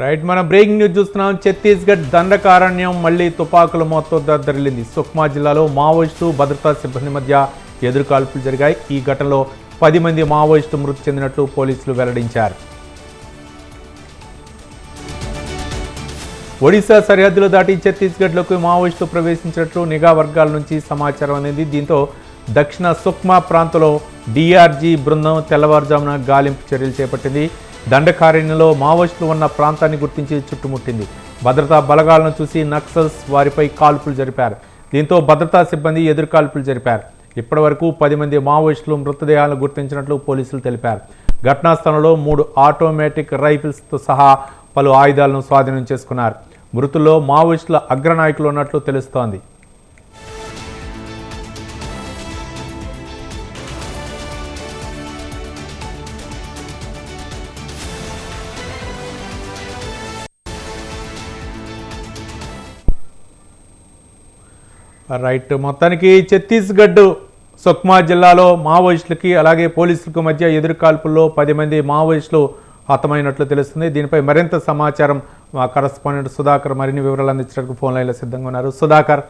Right మనం breaking news చూస్తున్నాం. ఛత్తీస్గఢ్ దండకారణ్యం మళ్ళీ తుపాకుల మొత్తం దరిలింది సుక్మా జిల్లాలో మావోయిస్టు భద్రతా సిబ్బంది మధ్య ఎదురుకాల్పులు జరిగాయి. ఈ ఘటనలో పది మంది మావోయిస్టు మృతి చెందినట్లు పోలీసులు వెల్లడించారు. ఒడిశా సరిహద్దులు దాటి ఛత్తీస్గఢ్లోకి మావోయిస్టు ప్రవేశించినట్లు నిఘా వర్గాల నుంచి సమాచారం అందింది. దీంతో దక్షిణ సుక్మా ప్రాంతంలో డిఆర్జీ బృందం తెల్లవారుజామున గాలింపు చర్యలు చేపట్టింది. దండకారణ్యంలో మావోయిస్టులు ఉన్న ప్రాంతాన్ని గుర్తించి చుట్టుముట్టింది. భద్రతా బలగాలను చూసి నక్సల్స్ వారిపై కాల్పులు జరిపారు. దీంతో భద్రతా సిబ్బంది ఎదురుకాల్పులు జరిపారు. ఇప్పటివరకు పది మంది మావోయిస్టులు మృతదేహాలను గుర్తించినట్లు పోలీసులు తెలిపారు. ఘటనా స్థలంలో మూడు ఆటోమేటిక్ రైఫిల్స్తో సహా పలు ఆయుధాలను స్వాధీనం చేసుకున్నారు. మృతుల్లో మావోయిస్టుల అగ్రనాయకులు ఉన్నట్లు తెలుస్తోంది. రైట్. మొత్తానికి ఛత్తీస్గఢ్ సుక్మా జిల్లాలో మావోయిస్టులకి అలాగే పోలీసులకు మధ్య ఎదురుకాల్పుల్లో పది మంది మావోయిస్టులు హతమైనట్లు తెలుస్తుంది. దీనిపై మరింత సమాచారం మా కరస్పాండెంట్ సుధాకర్ మరిన్ని వివరాలు అందించడానికి ఫోన్ లైన్లో సిద్ధంగా ఉన్నారు. సుధాకర్.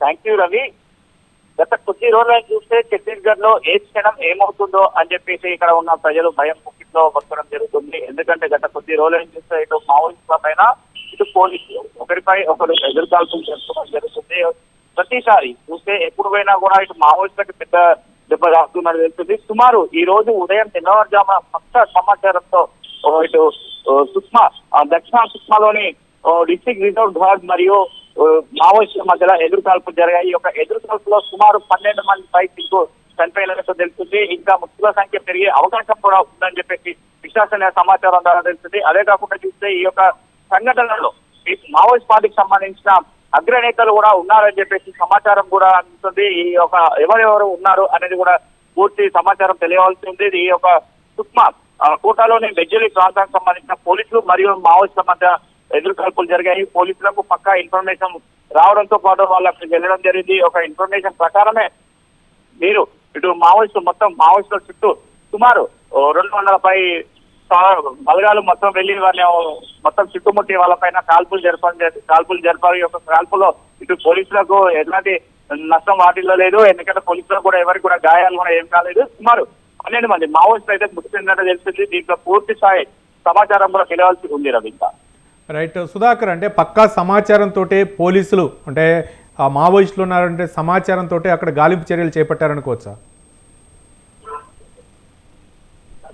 Thank you Ravi. గత కొద్ది రోజులు చూస్తే ఛత్తీస్గఢ్లో ఏ క్షణం ఏమవుతుందో అని చెప్పేసి ఇక్కడ ఉన్న ప్రజలు భయం ముఖ్యంలో వస్తడం జరుగుతుంది. ఎందుకంటే గత కొద్ది రోజులు చూస్తే ఇటు మావోయిస్టుల పైన ఇటు పోలీసులు ఒకరిపై ఒకరు ఎదురుకాల్పులు చేసుకోవడం జరుగుతుంది. ప్రతిసారి చూస్తే ఎప్పుడు పోయినా కూడా ఇటు మావోయిస్టులకు పెద్ద దెబ్బ తాకుతున్నది తెలుస్తుంది. సుమారు ఈ రోజు ఉదయం తెల్లవారుజామున కొత్త సమాచారంతో ఇటు సుష్మా దక్షిణ సుష్మాలోని డిస్టిక్ రిజర్వ్ గార్డ్ మరియు మావోయిస్టుల మధ్యలో ఎదురుకాల్పులు జరిగాయి. ఈ యొక్క ఎదురుకాల్పులో సుమారు పన్నెండు మంది పైకి చనిపోయినట్టు తెలుస్తుంది. ఇంకా మృతుల సంఖ్య పెరిగే అవకాశం కూడా ఉందని చెప్పేసి విశ్వాసనీయ సమాచారం ద్వారా తెలుస్తుంది. అదే కాకుండా చూస్తే ఈ యొక్క సంఘటనలో మావోయిస్ట్ పార్టీకి సంబంధించిన అగ్రనేతలు కూడా ఉన్నారని చెప్పేసి సమాచారం కూడా అందుతుంది ఈ యొక్క ఎవరెవరు ఉన్నారు అనేది కూడా పూర్తి సమాచారం తెలియవలసి ఉంది. ఈ యొక్క సుక్మా ఆ, కోటాలోని బెజ్జలి ప్రాంతానికి సంబంధించిన పోలీసులు మరియు మావోయిస్టుల మధ్య ఎదురుకాల్పులు జరిగాయి. పోలీసులకు పక్కా ఇన్ఫర్మేషన్ రావడంతో పాటు వాళ్ళు అక్కడికి వెళ్ళడం జరిగింది. ఒక ఇన్ఫర్మేషన్ ప్రకారమే మీరు ఇటు మావోయిస్టు మొత్తం మావోయిస్టుల చుట్టూ సుమారు రెండు వందల పై బలగాలు మొత్తం వెళ్ళి వాళ్ళని మొత్తం చుట్టుముట్టి వాళ్ళపైన కాల్పులు జరపడం జరి- కాల్పులు జరిపారు యొక్క కాల్పులో ఇటు పోలీసులకు ఎలాంటి నష్టం వాటిల్లో లేదు. ఎందుకంటే పోలీసులకు కూడా ఎవరికి కూడా గాయాలు కూడా ఏం కాలేదు. సుమారు పన్నెండు మంది మావోయిస్టులు అయితే మృతి చెందినట్టు తెలిసింది దీంట్లో పూర్తి స్థాయి సమాచారం కూడా తెలియాల్సి ఉంది రవి ఇంకా రైట్. సుధాకర్ అంటే పక్కా సమాచారంతో పోలీసులు అంటే ఆ మావోయిస్టులు ఉన్నారంటే సమాచారంతో అక్కడ గాలింపు చర్యలు చేపట్టారనుకోవచ్చా?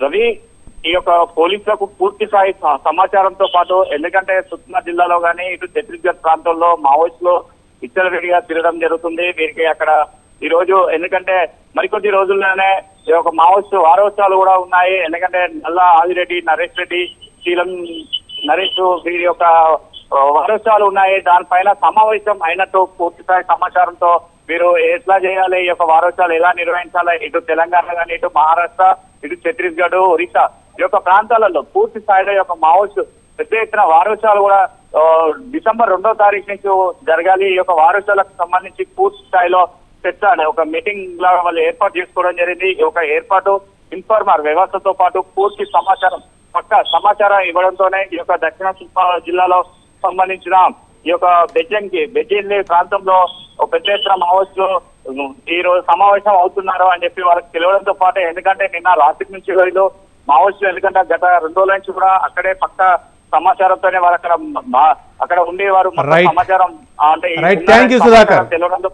రవి ఈ యొక్క పోలీసులకు పూర్తి స్థాయి సమాచారంతో పాటు ఎందుకంటే సుక్మా జిల్లాలో కానీ ఇటు ఛత్తీస్గఢ్ ప్రాంతంలో మావోయిస్టులు విచ్చలవిడిగా తిరగడం జరుగుతుంది. వీరికి అక్కడ ఈ రోజు ఎందుకంటే మరికొద్ది రోజుల్లోనే ఈ యొక్క మావోయిస్టు వారోత్సవాలు కూడా ఉన్నాయి. ఎందుకంటే నల్ల ఆదిరెడ్డి నరేష్ రెడ్డి శీలం నరేష్ వీరి యొక్క వారోత్సవాలు ఉన్నాయి. దానిపైన సమావేశం అయినట్టు పూర్తి స్థాయి సమాచారంతో మీరు ఎట్లా చేయాలి? ఈ యొక్క వారోత్సవాలు ఎలా నిర్వహించాలి? ఇటు తెలంగాణ కానీ ఇటు మహారాష్ట్ర ఇటు ఛత్తీస్గఢ్ ఒరిస్సా యొక్క ప్రాంతాలలో పూర్తి స్థాయిలో యొక్క మావోయిస్టు పెద్ద ఎత్తున వారోత్సవాలు కూడా డిసెంబర్ రెండో తారీఖు నుంచి జరగాలి. ఈ యొక్క వారోత్సవాలకు సంబంధించి పూర్తి స్థాయిలో చర్చ ఒక మీటింగ్ లాగా వాళ్ళు ఏర్పాటు చేసుకోవడం జరిగింది. ఈ యొక్క ఏర్పాటు ఇన్ఫార్మర్ వ్యవస్థతో పాటు పూర్తి సమాచారం పక్క సమాచారం ఇవ్వడంతోనే ఈ యొక్క దక్షిణ సుబ్బా జిల్లాలో సంబంధించిన ఈ యొక్క బెజ్జంకి బెజ్జంగి ప్రాంతంలో పెద్ద ఎత్తున మావోయిస్టులు ఈ రోజు సమావేశం అవుతున్నారు అని చెప్పి వాళ్ళకి తెలియడంతో పాటు ఎందుకంటే నిన్న రాత్రి నుంచి వీళ్ళు మావోయిస్టులు ఎందుకంటే గత రెండు రోజుల నుంచి కూడా అక్కడే పక్క సమాచారంతోనే వారు అక్కడ అక్కడ ఉండేవారు. సమాచారం అంటే తెలియడంతో